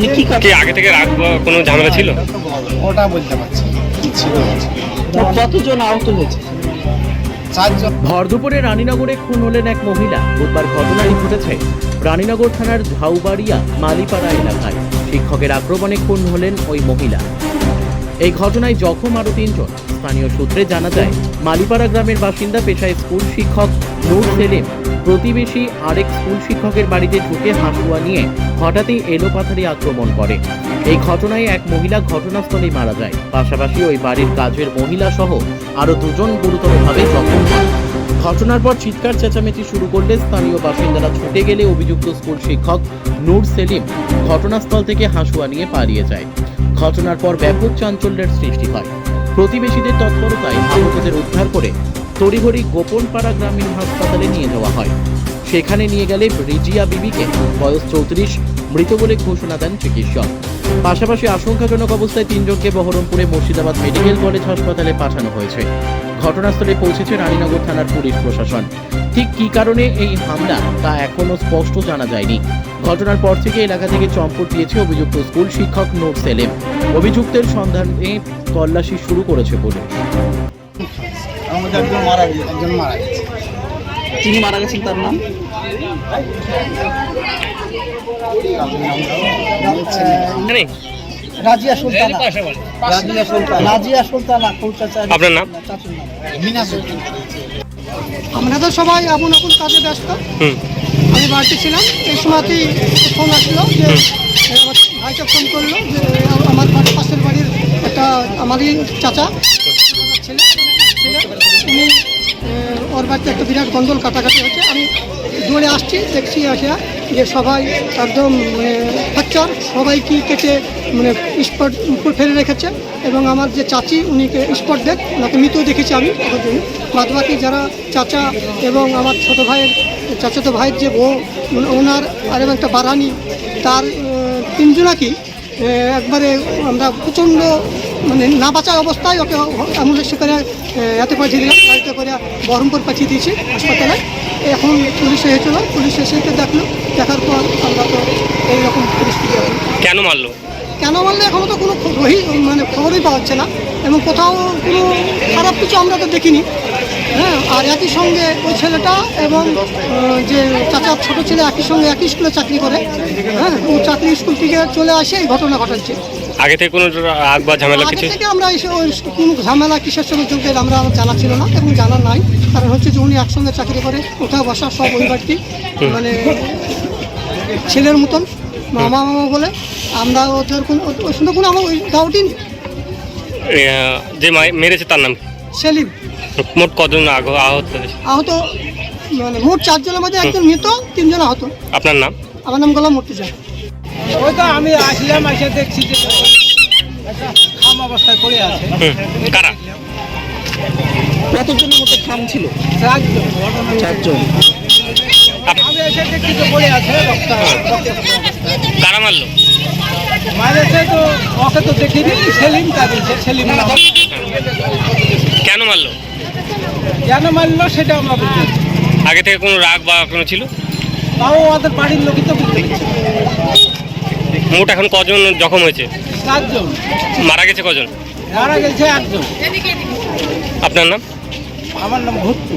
আপনি কি কি আগে থেকে রাখব? কোনো ঝামেলা ছিল? ওটা বলতে পারছি কি ছিল কতজন আহত হয়েছে? ভর দুপুরে রানীনগরে খুন হলেন এক মহিলা। বুধবার ঘটনাটি ঘটেছে। রানীনগর থানার ঝাউবাড়িয়া মালিপাড়া এলাকায়। শিক্ষকের আক্রমণে খুন হলেন ওই মহিলা। এই ঘটনায় জখম আরও তিনজন। স্থানীয় সূত্রে জানা যায়, মালিপাড়া গ্রামের বাসিন্দা পেশায় স্কুল শিক্ষক নূর সেলিম প্রতিবেশী আরেক স্কুল শিক্ষকের বাড়িতে ঢুকে হাঁসুয়া নিয়ে হঠাৎই এলোপাথারি আক্রমণ করে। এই ঘটনায় এক মহিলা ঘটনাস্থলেই মারা যায়। পাশাপাশি ওই বাড়ির কাজের মহিলা সহ আরও দুজন গুরুতরভাবে জখম হন। ঘটনার পর চিৎকার চেঁচামেচি শুরু করলে স্থানীয় বাসিন্দারা ছুটে গেলে অভিযুক্ত স্কুল শিক্ষক নূর সেলিম ঘটনাস্থল থেকে হাসুয়া নিয়ে পালিয়ে যায়। ঘটনার পর ব্যাপক চাঞ্চল্যের সৃষ্টি হয়। প্রতিবেশীদের তৎপরতায় আহতদের উদ্ধার করে তড়িঘড়ি গোপনপাড়া গ্রামীণ হাসপাতালে নিয়ে যাওয়া হয়। সেখানে নিয়ে গেলে রিজিয়া বিবিকে বয়স চৌত্রিশ মৃত বলে ঘোষণা দেন চিকিৎসক। পাশাপাশি আশঙ্কাজনক অবস্থায় তিনজনকে বহরমপুরে মুর্শিদাবাদ মেডিকেল কলেজ হাসপাতালে পাঠানো হয়েছে। ঘটনাস্থলে পৌঁছেছে রানীনগর থানার পুলিশ প্রশাসন। ঠিক কী কারণে এই হামলা তা এখনও স্পষ্ট জানা যায়নি। ঘটনার পর থেকে এলাকা থেকে চম্পট দিয়েছে অভিযুক্ত স্কুল শিক্ষক নূর সেলেম। অভিযুক্তের সন্ধানে তল্লাশি শুরু করেছে পুলিশ। আমাদের একজন মারা গেছে। একজন মারা গেছে। যিনি মারা গেছেন তার নাম? রাজিয়া সুলতানা। রাজিয়া সুলতান। রাজিয়া সুলতানা আপনার নাম? চাচুর নাম। সুলতান। আমরা তো সবাই আপন আপন কাজে ব্যস্ত। আমি বাড়িতে ছিলাম এই সময়তেই ফোন আসলো যে আমার ভাইকে ফোন করল যে আমার বাড়ির পাশের বাড়ির একটা আমারই চাচা ছেলে। ওর বাড়িতে একটা বিরাট গন্ডল কাটাকাটি হচ্ছে আমি দৌড়ে আসছি, দেখছি আসিয়া যে সবাই একদম মানে ফ্র্যাকচার সবাই কি কেটে মানে স্পট উপর ফেলে রেখেছে এবং আমার যে চাচি উনিকে স্পট দেখ, ওনাকে মৃত দেখেছি আমি বাদ বাকি যারা চাচা এবং আমার ছোট ভাইয়ের, চাচাতো ভাইয়ের যে বউ ওনার আর একটা বারানি, তার তিনজনাকেই একবারে আমরা প্রচণ্ড মানে না বাঁচা অবস্থায় ওকে অ্যাম্বুলেন্সে করে এতে পাঠিয়ে দিলাম গাড়িতে করে বহরমপুর পাঠিয়ে দিয়েছি হাসপাতালে। এখন পুলিশ এসেছিল পুলিশ এসে তো দেখল দেখার পর আমরা তো এইরকম পরিস্থিতি কেন মারলো? কেন মারলে এখনও তো কোনো রহি মানে খবরই পাওয়া যাচ্ছে না। এবং কোথাও কোনো খারাপ কিছু আমরা তো দেখিনি। হ্যাঁ আর একই সঙ্গে ওই ছেলেটা এবং যে চাচার ছোট ছেলে একই সঙ্গে একই স্কুলে চাকরি করে। হ্যাঁ ও চাকরি স্কুল থেকে চলে আসে এই ঘটনা ঘটাচ্ছে আগে থেকে কোনো রাগ বা ঝামেলা আগে কিছু? থেকে আমরা এসে ওই কোনো ঝামেলা কিসের সঙ্গে যুগের আমরা আমার জানা ছিল না এবং জানা নাই। কারণ হচ্ছে যে উনি একসঙ্গে চাকরি করে ওঠা বসা সব ওই বাড়িটি মানে ছেলের মতন মামা মামা বলে। আমরা ওদের কোনো ওর সঙ্গে কোনো আমার ওই ডাউটই যে মেরেছে তার নাম? সেলিম। মোট কজন আগ- আহত আহত মানে মোট চারজনের মধ্যে একজন মৃত তিনজন আহত। আপনার নাম? আমার নাম গোলাম মর্তুজা। ওই তো আমি আসলাম এসে দেখছি যে একটা খাম অবস্থায় পড়ে আছে। কারা? কতজনের মতো খাম ছিল? চারজন। চারজন। আমি এসে দেখছি তো পড়ে আছে রক্ত কারা মারলো? মারেছে তো ওকে তো দেখিনি সেলিম কাঁদিয়েছে সেলিম কেন মারলো সেটা আমরা বুঝতে আগে থেকে কোনো রাগ বা কোনো ছিল? তাও ওদের বাড়ির লোকই তো বুঝতে মোট এখন কজন জখম হয়েছে? চারজন মারা গেছে কজন? মারা গেছে একজন। আপনার নাম? আমার নাম ভুট্টু।